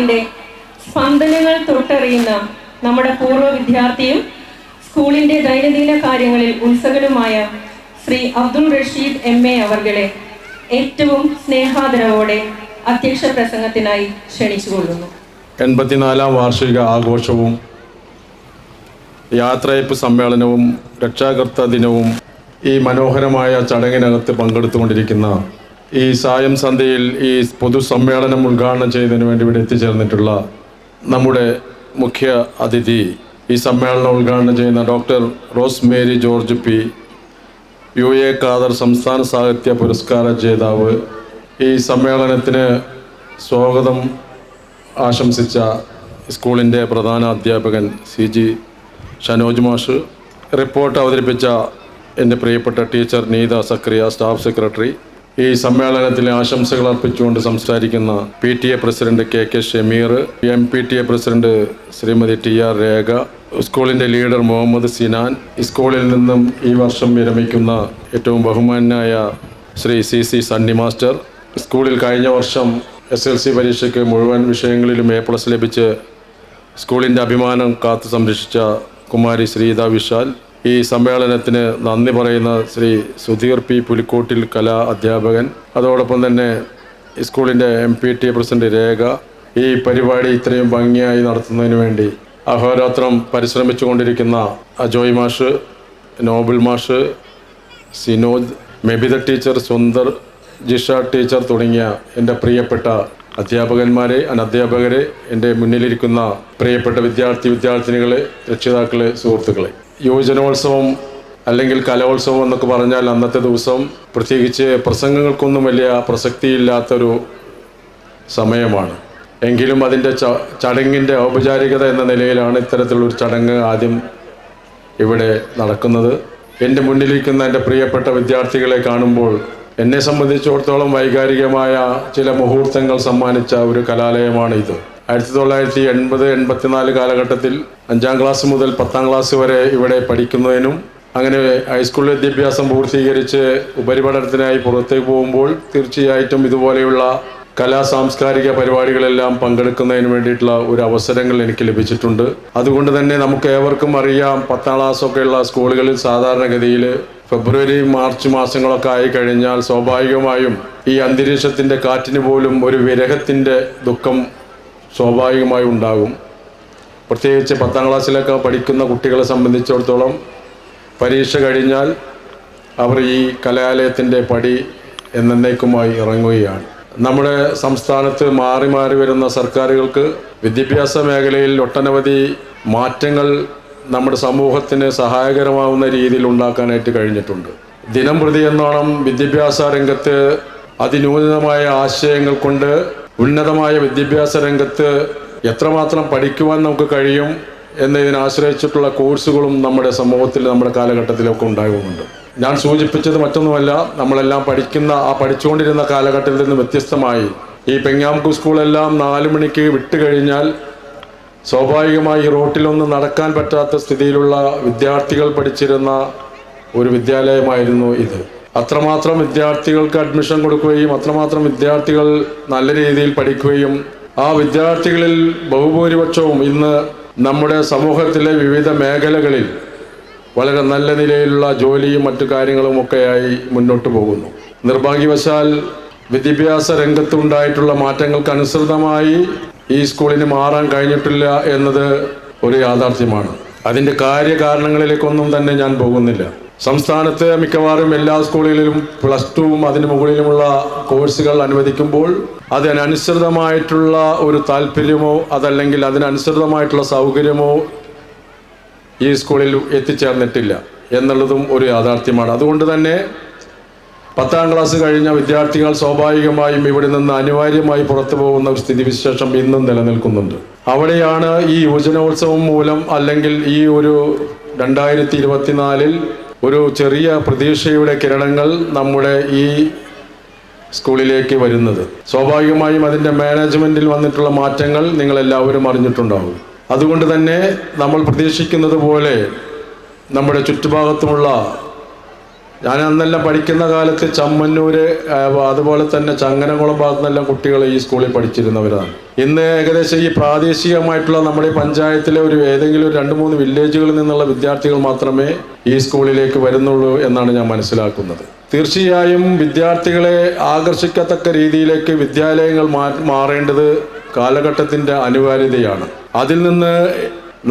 നാടിന്റെ സ്പന്ദനങ്ങൾ തൊട്ടറിയുന്ന നമ്മുടെ പൂർവ വിദ്യാർത്ഥിയും സ്കൂളിന്റെ ദൈനംദിന കാര്യങ്ങളിൽ ഉത്സകനുമായ ശ്രീ അബ്ദുൾ റഷീദ് എം എ അവർകളെ ഏറ്റവും സ്നേഹാദരവോടെ അധ്യക്ഷ പ്രസംഗത്തിനായി ക്ഷണിച്ചുകൊള്ളുന്നു എൺപത്തിനാലാം വാർഷിക ആഘോഷവും യാത്രയപ്പ് സമ്മേളനവും രക്ഷാകർത്ത ദിനവും ഈ മനോഹരമായ ചടങ്ങിനകത്ത് പങ്കെടുത്തുകൊണ്ടിരിക്കുന്ന ഈ സായം സന്ധ്യയിൽ ഈ പൊതുസമ്മേളനം ഉദ്ഘാടനം ചെയ്യുന്നതിന് വേണ്ടി ഇവിടെ എത്തിച്ചേർന്നിട്ടുള്ള നമ്മുടെ മുഖ്യ അതിഥി ഈ സമ്മേളനം ഉദ്ഘാടനം ചെയ്യുന്ന doctor Rose Mary George P U A Khader സംസ്ഥാന സാഹിത്യ പുരസ്കാര ജേതാവ്. ഈ സമ്മേളനത്തിന് സ്വാഗതം ആശംസിച്ച സ്കൂളിന്റെ പ്രധാന അധ്യാപകൻ സി ജി ഷനോജ് മാഷ്. റിപ്പോർട്ട് അവതരിപ്പിച്ച എന്റെ പ്രിയപ്പെട്ട teacher Neetha Zakariya staff secretary. ഈ സമ്മേളനത്തിലെ ആശംസകൾ അർപ്പിച്ചുകൊണ്ട് സംസാരിക്കുന്ന P T A president K K Shameer M P T A president Shrimati T R Rekha സ്കൂളിന്റെ ലീഡർ മുഹമ്മദ് സിനാൻ സ്കൂളിൽ നിന്നും ഈ വർഷം വിരമിക്കുന്ന ഏറ്റവും ബഹുമാനായ Shri C C Sunny master സ്കൂളിൽ കഴിഞ്ഞ വർഷം എസ് എൽ സി പരീക്ഷയ്ക്ക് മുഴുവൻ വിഷയങ്ങളിലും എ പ്ലസ് ലഭിച്ച് സ്കൂളിന്റെ അഭിമാനം കാത്തു സംരക്ഷിച്ച കുമാരി ശ്രീത വിശാൽ ഈ സമ്മേളനത്തിന് നന്ദി പറയുന്ന ശ്രീ സുധീർ പി പുലിക്കോട്ടിൽ കലാ അധ്യാപകൻ അതോടൊപ്പം തന്നെ സ്കൂളിന്റെ M P T president Rekha. ഈ പരിപാടി ഇത്രയും ഭംഗിയായി നടത്തുന്നതിന് വേണ്ടി അഹോരാത്രം പരിശ്രമിച്ചു കൊണ്ടിരിക്കുന്ന അജോയ് മാഷ് നോബിൾ മാഷ് സിനോജ് മെബിത ടീച്ചർ സുന്ദർ ജിഷ ടീച്ചർ തുടങ്ങിയ എന്റെ പ്രിയപ്പെട്ട അധ്യാപകന്മാരെ അനധ്യാപകരെ എന്റെ മുന്നിലിരിക്കുന്ന പ്രിയപ്പെട്ട വിദ്യാർത്ഥി വിദ്യാർത്ഥിനികളെ രക്ഷിതാക്കളെ സുഹൃത്തുക്കളെ. യുവജനോത്സവം അല്ലെങ്കിൽ കലോത്സവം എന്നൊക്കെ പറഞ്ഞാൽ അന്നത്തെ ദിവസം പ്രത്യേകിച്ച് പ്രസംഗങ്ങൾക്കൊന്നും വലിയ പ്രസക്തിയില്ലാത്തൊരു സമയമാണ്. എങ്കിലും അതിന്റെ ച ചടങ്ങിന്റെ ഔപചാരികത എന്ന നിലയിലാണ് ഇത്തരത്തിലുള്ളൊരു ചടങ്ങ് ആദ്യം ഇവിടെ നടക്കുന്നത്. എന്റെ മുന്നിലിരിക്കുന്ന എന്റെ പ്രിയപ്പെട്ട വിദ്യാർത്ഥികളെ കാണുമ്പോൾ എന്നെ സംബന്ധിച്ചിടത്തോളം വൈകാരികമായ ചില മുഹൂർത്തങ്ങൾ സമ്മാനിച്ച ഒരു കലാലയമാണ് ഇത് ആയിരത്തി തൊള്ളായിരത്തി എൺപത് എൺപത്തിനാല് കാലഘട്ടത്തിൽ അഞ്ചാം ക്ലാസ് മുതൽ പത്താം ക്ലാസ് വരെ ഇവിടെ പഠിക്കുന്നതിനും അങ്ങനെ ഹൈസ്കൂൾ വിദ്യാഭ്യാസം പൂർത്തീകരിച്ച് ഉപരിപഠനത്തിനായി പുറത്തേക്ക് പോകുമ്പോൾ തീർച്ചയായിട്ടും ഇതുപോലെയുള്ള കലാ സാംസ്കാരിക പരിപാടികളെല്ലാം പങ്കെടുക്കുന്നതിന് വേണ്ടിയിട്ടുള്ള ഒരു അവസരങ്ങൾ എനിക്ക് ലഭിച്ചിട്ടുണ്ട്. അതുകൊണ്ട് തന്നെ നമുക്ക് ഏവർക്കും അറിയാം പത്താം ക്ലാസ്സൊക്കെയുള്ള സ്കൂളുകളിൽ സാധാരണഗതിയിൽ ഫെബ്രുവരി മാർച്ച് മാസങ്ങളൊക്കെ ആയി കഴിഞ്ഞാൽ സ്വാഭാവികമായും ഈ അന്തരീക്ഷത്തിന്റെ കാറ്റിന് പോലും ഒരു വിരഹത്തിന്റെ ദുഃഖം സ്വാഭാവികമായും ഉണ്ടാകും. പ്രത്യേകിച്ച് പത്താം ക്ലാസ്സിലൊക്കെ പഠിക്കുന്ന കുട്ടികളെ സംബന്ധിച്ചിടത്തോളം പരീക്ഷ കഴിഞ്ഞാൽ അവർ ഈ കലാലയത്തിന്റെ പടി എന്നേക്കുമായി ഇറങ്ങുകയാണ്. നമ്മുടെ സംസ്ഥാനത്ത് മാറി മാറി വരുന്ന സർക്കാരുകൾക്ക് വിദ്യാഭ്യാസ മേഖലയിൽ ഒട്ടനവധി മാറ്റങ്ങൾ നമ്മുടെ സമൂഹത്തിന് സഹായകരമാവുന്ന രീതിയിൽ ഉണ്ടാക്കാനായിട്ട് കഴിഞ്ഞിട്ടുണ്ട്. ദിനം പ്രതി എന്നോണം വിദ്യാഭ്യാസ രംഗത്ത് അതിനൂതനമായ ആശയങ്ങൾ കൊണ്ട് ഉന്നതമായ വിദ്യാഭ്യാസ രംഗത്ത് എത്രമാത്രം പഠിക്കുവാൻ നമുക്ക് കഴിയും എന്നതിനെ ആശ്രയിച്ചിട്ടുള്ള കോഴ്സുകളും നമ്മുടെ സമൂഹത്തിൽ നമ്മുടെ കാലഘട്ടത്തിലൊക്കെ ഉണ്ടാകുന്നുണ്ട്. ഞാൻ സൂചിപ്പിച്ചത് മറ്റൊന്നുമല്ല നമ്മളെല്ലാം പഠിക്കുന്ന ആ പഠിച്ചുകൊണ്ടിരുന്ന കാലഘട്ടത്തിൽ നിന്ന് വ്യത്യസ്തമായി ഈ പെങ്ങാംകു സ്കൂളെല്ലാം നാല് മണിക്ക് വിട്ടു കഴിഞ്ഞാൽ സ്വാഭാവികമായി റോട്ടിലൊന്നും നടക്കാൻ പറ്റാത്ത സ്ഥിതിയിലുള്ള വിദ്യാർത്ഥികൾ പഠിച്ചിരുന്ന ഒരു വിദ്യാലയമായിരുന്നു ഇത്. അത്രമാത്രം വിദ്യാർത്ഥികൾക്ക് അഡ്മിഷൻ കൊടുക്കുകയും അത്രമാത്രം വിദ്യാർത്ഥികൾ നല്ല രീതിയിൽ പഠിക്കുകയും ആ വിദ്യാർത്ഥികളിൽ ബഹുഭൂരിപക്ഷവും ഇന്ന് നമ്മുടെ സമൂഹത്തിലെ വിവിധ മേഖലകളിൽ വളരെ നല്ല നിലയിലുള്ള ജോലിയും മറ്റു കാര്യങ്ങളും ഒക്കെയായി മുന്നോട്ട് പോകുന്നു. നിർഭാഗ്യവശാൽ വിദ്യാഭ്യാസ രംഗത്തുണ്ടായിട്ടുള്ള മാറ്റങ്ങൾക്ക് അനുസൃതമായി ഈ സ്കൂളിന് മാറാൻ കഴിഞ്ഞിട്ടില്ല എന്നത് ഒരു യാഥാർത്ഥ്യമാണ്. അതിന്റെ കാര്യകാരണങ്ങളിലേക്കൊന്നും തന്നെ ഞാൻ പോകുന്നില്ല. സംസ്ഥാനത്ത് മിക്കവാറും എല്ലാ സ്കൂളുകളിലും പ്ലസ് ടുവും അതിന് മുകളിലുമുള്ള കോഴ്സുകൾ അനുവദിക്കുമ്പോൾ അതിനനുസൃതമായിട്ടുള്ള ഒരു താല്പര്യമോ അതല്ലെങ്കിൽ അതിനനുസൃതമായിട്ടുള്ള സൗകര്യമോ ഈ സ്കൂളിൽ എത്തിച്ചേർന്നിട്ടില്ല എന്നുള്ളതും ഒരു യാഥാർത്ഥ്യമാണ്. അതുകൊണ്ട് തന്നെ പത്താം ക്ലാസ് കഴിഞ്ഞ വിദ്യാർത്ഥികൾ സ്വാഭാവികമായും ഇവിടെ നിന്ന് അനിവാര്യമായി പുറത്തു പോകുന്ന സ്ഥിതിവിശേഷം ഇന്നും നിലനിൽക്കുന്നുണ്ട്. അവിടെയാണ് ഈ യുവജനോത്സവം മൂലം അല്ലെങ്കിൽ ഈ ഒരു രണ്ടായിരത്തി ഇരുപത്തിനാലിൽ ഒരു ചെറിയ പ്രതീക്ഷയുടെ കിരണങ്ങൾ നമ്മുടെ ഈ സ്കൂളിലേക്ക് വരുന്നത്. സ്വാഭാവികമായും അതിന്റെ മാനേജ്മെന്റിൽ വന്നിട്ടുള്ള മാറ്റങ്ങൾ നിങ്ങളെല്ലാവരും അറിഞ്ഞിട്ടുണ്ടാവും. അതുകൊണ്ട് തന്നെ നമ്മൾ പ്രതീക്ഷിക്കുന്നത് പോലെ നമ്മുടെ ചുറ്റുഭാഗത്തുമുള്ള ഞാൻ അന്നെല്ലാം പഠിക്കുന്ന കാലത്ത് ചമ്മന്നൂര് അതുപോലെ തന്നെ ചങ്ങനകുളം ഭാഗത്തു നിന്നെല്ലാം കുട്ടികൾ ഈ സ്കൂളിൽ പഠിച്ചിരുന്നവരാണ്. ഇന്ന് ഏകദേശം ഈ പ്രാദേശികമായിട്ടുള്ള നമ്മുടെ പഞ്ചായത്തിലെ ഒരു ഏതെങ്കിലും രണ്ട് മൂന്ന് വില്ലേജുകളിൽ നിന്നുള്ള വിദ്യാർത്ഥികൾ മാത്രമേ ഈ സ്കൂളിലേക്ക് വരുന്നുള്ളൂ എന്നാണ് ഞാൻ മനസ്സിലാക്കുന്നത്. തീർച്ചയായും വിദ്യാർത്ഥികളെ ആകർഷിക്കത്തക്ക രീതിയിലേക്ക് വിദ്യാലയങ്ങൾ മാറേണ്ടത് കാലഘട്ടത്തിന്റെ അനിവാര്യതയാണ്. അതിൽ നിന്ന്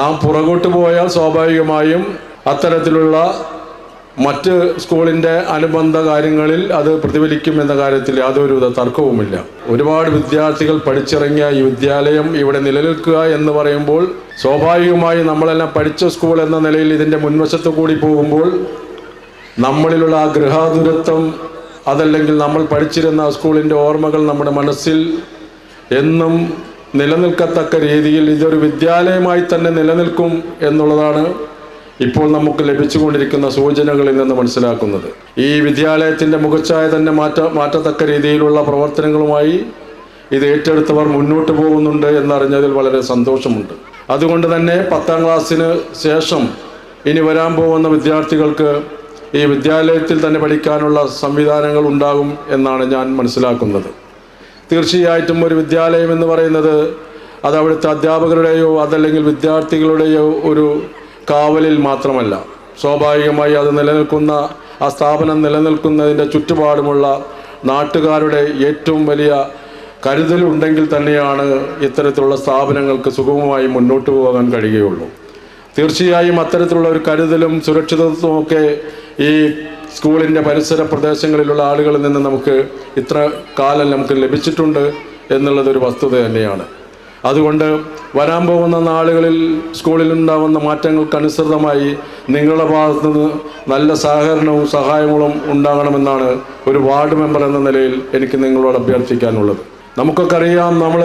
നാം പുറകോട്ട് പോയാൽ സ്വാഭാവികമായും അത്തരത്തിലുള്ള മറ്റ് സ്കൂളിന്റെ അനുബന്ധ കാര്യങ്ങളിൽ അത് പ്രതിഫലിക്കും എന്ന കാര്യത്തിൽ യാതൊരുവിധ തർക്കവുമില്ല. ഒരുപാട് വിദ്യാർത്ഥികൾ പഠിച്ചിറങ്ങിയ ഈ വിദ്യാലയം ഇവിടെ നിലനിൽക്കുക എന്ന് പറയുമ്പോൾ സ്വാഭാവികമായി നമ്മളെല്ലാം പഠിച്ച സ്കൂൾ എന്ന നിലയിൽ ഇതിന്റെ മുൻവശത്ത് കൂടി പോകുമ്പോൾ നമ്മളിലുള്ള ആ ഗൃഹാതുരത്വം അതല്ലെങ്കിൽ നമ്മൾ പഠിച്ചിരുന്ന സ്കൂളിന്റെ ഓർമ്മകൾ നമ്മുടെ മനസ്സിൽ എന്നും നിലനിൽക്കത്തക്ക രീതിയിൽ ഇതൊരു വിദ്യാലയമായി തന്നെ നിലനിൽക്കും എന്നുള്ളതാണ് ഇപ്പോൾ നമുക്ക് ലഭിച്ചുകൊണ്ടിരിക്കുന്ന സൂചനകളിൽ നിന്ന് മനസ്സിലാക്കുന്നത്. ഈ വിദ്യാലയത്തിന്റെ മുഖച്ഛായ തന്നെ മാറ്റ മാറ്റത്തക്ക രീതിയിലുള്ള പ്രവർത്തനങ്ങളുമായി ഇത് ഏറ്റെടുത്തവർ മുന്നോട്ട് പോകുന്നുണ്ട് എന്നറിഞ്ഞതിൽ വളരെ സന്തോഷമുണ്ട്. അതുകൊണ്ട് തന്നെ പത്താം ക്ലാസ്സിന് ശേഷം ഇനി വരാൻ പോകുന്ന വിദ്യാർത്ഥികൾക്ക് ഈ വിദ്യാലയത്തിൽ തന്നെ പഠിക്കാനുള്ള സംവിധാനങ്ങൾ ഉണ്ടാകും എന്നാണ് ഞാൻ മനസ്സിലാക്കുന്നത്. തീർച്ചയായിട്ടും ഒരു വിദ്യാലയം എന്ന് പറയുന്നത് അത് അവിടുത്തെ അധ്യാപകരുടെയോ അതല്ലെങ്കിൽ വിദ്യാർത്ഥികളുടെയോ ഒരു കാവലിൽ മാത്രമല്ല സ്വാഭാവികമായി അത് നിലനിൽക്കുന്ന ആ സ്ഥാപനം നിലനിൽക്കുന്നതിന്റെ ചുറ്റുപാടുമുള്ള നാട്ടുകാരുടെ ഏറ്റവും വലിയ കരുതലുണ്ടെങ്കിൽ തന്നെയാണ് ഇത്തരത്തിലുള്ള സ്ഥാപനങ്ങൾക്ക് സുഗമമായി മുന്നോട്ട് പോകാൻ കഴിയുകയുള്ളൂ. തീർച്ചയായും അത്തരത്തിലുള്ള ഒരു കരുതലും സുരക്ഷിതത്വവും ഒക്കെ ഈ സ്കൂളിന്റെ പരിസര പ്രദേശങ്ങളിലുള്ള ആളുകളിൽ നിന്ന് നമുക്ക് ഇത്ര കാലം നമുക്ക് ലഭിച്ചിട്ടുണ്ട് എന്നുള്ളതൊരു വസ്തുത തന്നെയാണ്. അതുകൊണ്ട് വരാൻ പോകുന്ന നാളുകളിൽ സ്കൂളിൽ ഉണ്ടാകുന്ന മാറ്റങ്ങൾക്കനുസൃതമായി നിങ്ങളുടെ ഭാഗത്തു നിന്ന് നല്ല സഹകരണവും സഹായങ്ങളും ഉണ്ടാകണമെന്നാണ് ഒരു വാർഡ് മെമ്പർ എന്ന നിലയിൽ എനിക്ക് നിങ്ങളോട് അഭ്യർത്ഥിക്കാനുള്ളത്. നമുക്കൊക്കെ അറിയാം നമ്മൾ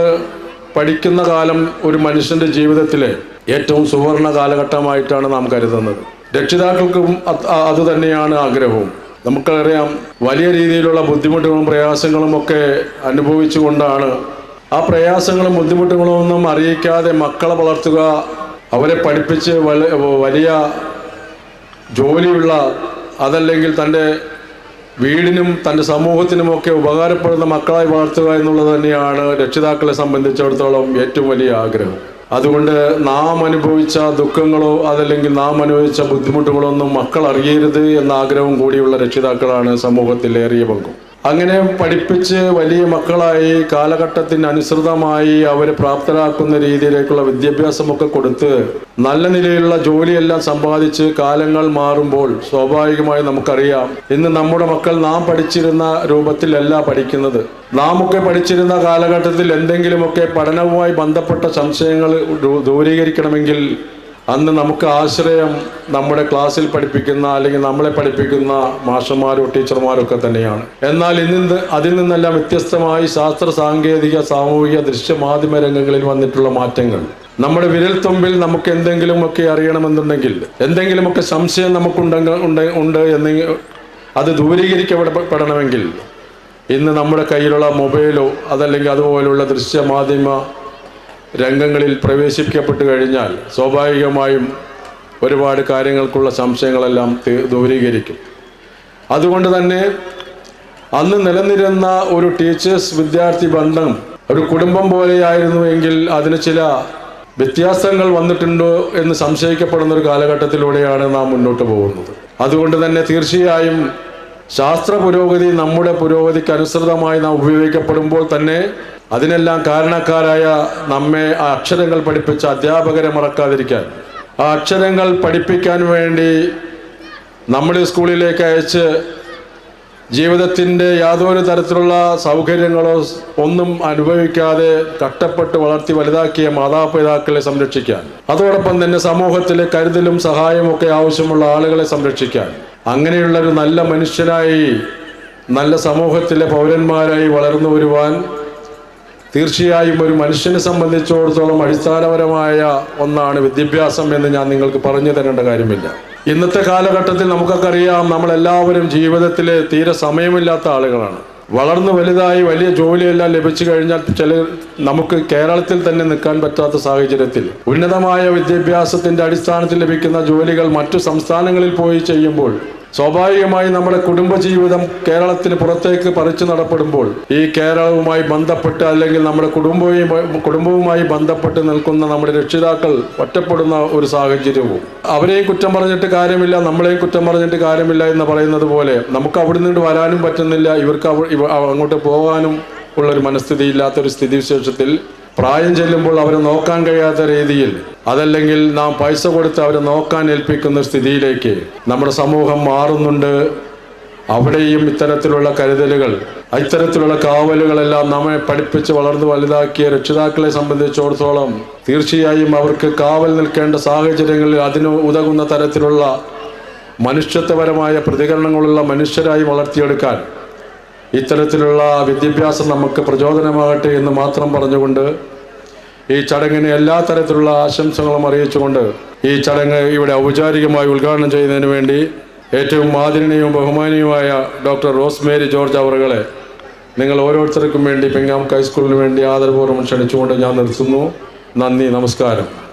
പഠിക്കുന്ന കാലം ഒരു മനുഷ്യന്റെ ജീവിതത്തിലെ ഏറ്റവും സുവർണ കാലഘട്ടമായിട്ടാണ് നാം കരുതുന്നത്. രക്ഷിതാക്കൾക്കും അതുതന്നെയാണ് അത് തന്നെയാണ് ആഗ്രഹവും. നമുക്കറിയാം വലിയ രീതിയിലുള്ള ബുദ്ധിമുട്ടുകളും പ്രയാസങ്ങളും ഒക്കെ അനുഭവിച്ചുകൊണ്ടാണ് ആ പ്രയാസങ്ങളും ബുദ്ധിമുട്ടുകളും ഒന്നും അറിയിക്കാതെ മക്കളെ വളർത്തുക അവരെ പഠിപ്പിച്ച് വലിയ ജോലിയുള്ള അതല്ലെങ്കിൽ തന്റെ വീടിനും തന്റെ സമൂഹത്തിനുമൊക്കെ ഉപകാരപ്പെടുന്ന മക്കളായി വളർത്തുക എന്നുള്ളത് തന്നെയാണ് രക്ഷിതാക്കളെ സംബന്ധിച്ചിടത്തോളം ഏറ്റവും വലിയ ആഗ്രഹം. അതുകൊണ്ട് നാം അനുഭവിച്ച ദുഃഖങ്ങളോ അതല്ലെങ്കിൽ നാം അനുഭവിച്ച ബുദ്ധിമുട്ടുകളോ ഒന്നും മക്കൾ അറിയരുത് എന്ന ആഗ്രഹവും കൂടിയുള്ള രക്ഷിതാക്കളാണ് സമൂഹത്തിൽ ഏറിയ പങ്കും. അങ്ങനെ പഠിപ്പിച്ച് വലിയ മക്കളായി കാലഘട്ടത്തിന് അനുസൃതമായി അവരെ പ്രാപ്തരാക്കുന്ന രീതിയിലേക്കുള്ള വിദ്യാഭ്യാസമൊക്കെ കൊടുത്ത് നല്ല നിലയിലുള്ള ജോലിയെല്ലാം സമ്പാദിച്ച് കാലങ്ങൾ മാറുമ്പോൾ സ്വാഭാവികമായി നമുക്കറിയാം ഇന്ന് നമ്മുടെ മക്കൾ നാം പഠിച്ചിരുന്ന രൂപത്തിലല്ല പഠിക്കുന്നത്. നാം ഒക്കെ പഠിച്ചിരുന്ന കാലഘട്ടത്തിൽ എന്തെങ്കിലുമൊക്കെ പഠനവുമായി ബന്ധപ്പെട്ട സംശയങ്ങൾ ദൂരീകരിക്കണമെങ്കിൽ അന്ന് നമുക്ക് ആശ്രയം നമ്മുടെ ക്ലാസ്സിൽ പഠിപ്പിക്കുന്ന അല്ലെങ്കിൽ നമ്മളെ പഠിപ്പിക്കുന്ന മാഷന്മാരോ ടീച്ചർമാരോ ഒക്കെ തന്നെയാണ്. എന്നാൽ ഇന്ന് അതിൽ നിന്നെല്ലാം വ്യത്യസ്തമായി ശാസ്ത്ര സാങ്കേതിക സാമൂഹിക ദൃശ്യമാധ്യമ രംഗങ്ങളിൽ വന്നിട്ടുള്ള മാറ്റങ്ങൾ. നമ്മുടെ വിരൽത്തുമ്പിൽ നമുക്ക് എന്തെങ്കിലുമൊക്കെ അറിയണമെന്നുണ്ടെങ്കിൽ എന്തെങ്കിലുമൊക്കെ സംശയം നമുക്കുണ്ടെങ്കിൽ ഉണ്ട് ഉണ്ട് എന്ന് അത് ദൂരീകരിക്കപ്പെടണമെങ്കിൽ ഇന്ന് നമ്മുടെ കയ്യിലുള്ള മൊബൈലോ അതല്ലെങ്കിൽ അതുപോലുള്ള ദൃശ്യമാധ്യമ രംഗങ്ങളിൽ പ്രവേശിപ്പിക്കപ്പെട്ട് കഴിഞ്ഞാൽ സ്വാഭാവികമായും ഒരുപാട് കാര്യങ്ങൾക്കുള്ള സംശയങ്ങളെല്ലാം ദൂരീകരിക്കും. അതുകൊണ്ട് തന്നെ അന്ന് നിലനിരുന്ന ഒരു ടീച്ചേഴ്സ് വിദ്യാർത്ഥി ബന്ധം ഒരു കുടുംബം പോലെയായിരുന്നു എങ്കിൽ അതിന് ചില വ്യത്യാസങ്ങൾ വന്നിട്ടുണ്ടോ എന്ന് സംശയിക്കപ്പെടുന്ന ഒരു കാലഘട്ടത്തിലൂടെയാണ് നാം മുന്നോട്ട് പോകുന്നത്. അതുകൊണ്ട് തന്നെ തീർച്ചയായും ശാസ്ത്ര പുരോഗതി നമ്മുടെ പുരോഗതിക്ക് അനുസൃതമായി നാം ഉപയോഗിക്കപ്പെടുമ്പോൾ തന്നെ അതിനെല്ലാം കാരണക്കാരായ നമ്മെ ആ അക്ഷരങ്ങൾ പഠിപ്പിച്ച അധ്യാപകരെ മറക്കാതിരിക്കാൻ. ആ അക്ഷരങ്ങൾ പഠിപ്പിക്കാൻ വേണ്ടി നമ്മൾ സ്കൂളിലേക്ക് അയച്ച് ജീവിതത്തിന്റെ യാതൊരു തരത്തിലുള്ള സൗകര്യങ്ങളോ ഒന്നും അനുഭവിക്കാതെ കഷ്ടപ്പെട്ട് വളർത്തി വലുതാക്കിയ മാതാപിതാക്കളെ സംരക്ഷിക്കാൻ. അതോടൊപ്പം തന്നെ സമൂഹത്തിലെ കരുതലും സഹായവും ഒക്കെ ആവശ്യമുള്ള ആളുകളെ സംരക്ഷിക്കാൻ. അങ്ങനെയുള്ള ഒരു നല്ല മനുഷ്യനായി നല്ല സമൂഹത്തിലെ പൗരന്മാരായി വളർന്നു വരുവാൻ തീർച്ചയായും ഒരു മനുഷ്യനെ സംബന്ധിച്ചിടത്തോളം അടിസ്ഥാനപരമായ ഒന്നാണ് വിദ്യാഭ്യാസം എന്ന് ഞാൻ നിങ്ങൾക്ക് പറഞ്ഞു തരേണ്ട കാര്യമില്ല. ഇന്നത്തെ കാലഘട്ടത്തിൽ നമുക്കൊക്കെ അറിയാം നമ്മളെല്ലാവരും ജീവിതത്തിൽ തീരെ സമയമില്ലാത്ത ആളുകളാണ്. വളർന്നു വലുതായി വലിയ ജോലിയെല്ലാം ലഭിച്ചു കഴിഞ്ഞാൽ ചില നമുക്ക് കേരളത്തിൽ തന്നെ നിൽക്കാൻ പറ്റാത്ത സാഹചര്യത്തിൽ ഉന്നതമായ വിദ്യാഭ്യാസത്തിന്റെ അടിസ്ഥാനത്തിൽ ലഭിക്കുന്ന ജോലികൾ മറ്റു സംസ്ഥാനങ്ങളിൽ പോയി ചെയ്യുമ്പോൾ സ്വാഭാവികമായി നമ്മുടെ കുടുംബജീവിതം കേരളത്തിന് പുറത്തേക്ക് പറിച്ചു നടപ്പെടുമ്പോൾ ഈ കേരളവുമായി ബന്ധപ്പെട്ട് അല്ലെങ്കിൽ നമ്മുടെ കുടുംബവുമായി കുടുംബവുമായി ബന്ധപ്പെട്ട് നിൽക്കുന്ന നമ്മുടെ രക്ഷിതാക്കൾ ഒറ്റപ്പെടുന്ന ഒരു സാഹചര്യവും. അവരെയും കുറ്റം പറഞ്ഞിട്ട് കാര്യമില്ല നമ്മളെയും കുറ്റം പറഞ്ഞിട്ട് കാര്യമില്ല എന്ന് പറയുന്നത് പോലെ നമുക്ക് അവിടെ നിന്ന് വരാനും പറ്റുന്നില്ല. ഇവർക്ക് അങ്ങോട്ട് പോകാനും ഉള്ളൊരു മനസ്ഥിതി ഇല്ലാത്തൊരു സ്ഥിതിവിശേഷത്തിൽ പ്രായം ചെല്ലുമ്പോൾ അവരെ നോക്കാൻ കഴിയാത്ത രീതിയിൽ അതല്ലെങ്കിൽ നാം പൈസ കൊടുത്ത് അവരെ നോക്കാൻ ഏൽപ്പിക്കുന്ന സ്ഥിതിയിലേക്ക് നമ്മുടെ സമൂഹം മാറുന്നുണ്ട്. അവിടെയും ഇത്തരത്തിലുള്ള കരുതലുകൾ ഇത്തരത്തിലുള്ള കാവലുകളെല്ലാം നമ്മെ പഠിപ്പിച്ച് വളർന്നു വലുതാക്കിയ രക്ഷിതാക്കളെ സംബന്ധിച്ചിടത്തോളം തീർച്ചയായും അവർക്ക് കാവൽ നിൽക്കേണ്ട സാഹചര്യങ്ങളിൽ അതിന് ഉതകുന്ന തരത്തിലുള്ള മനുഷ്യത്വപരമായ പ്രതികരണങ്ങളുള്ള മനുഷ്യരായി വളർത്തിയെടുക്കാൻ ഇത്തരത്തിലുള്ള വിദ്യാഭ്യാസം നമുക്ക് പ്രചോദനമാകട്ടെ എന്ന് മാത്രം പറഞ്ഞുകൊണ്ട് ഈ ചടങ്ങിന് എല്ലാ തരത്തിലുള്ള ആശംസകളും അറിയിച്ചുകൊണ്ട് ഈ ചടങ്ങ് ഇവിടെ ഔപചാരികമായി ഉദ്ഘാടനം ചെയ്യുന്നതിന് വേണ്ടി ഏറ്റവും ആദരണീയവും ബഹുമാനീയവുമായ ഡോക്ടർ റോസ്മേരി ജോർജ് അവറുകളെ നിങ്ങൾ ഓരോരുത്തർക്കും വേണ്ടി പെങ്ങാം ഹൈസ്കൂളിന് വേണ്ടി ആദരപൂർവം ക്ഷണിച്ചുകൊണ്ട് ഞാൻ നിർത്തുന്നു. നന്ദി നമസ്കാരം.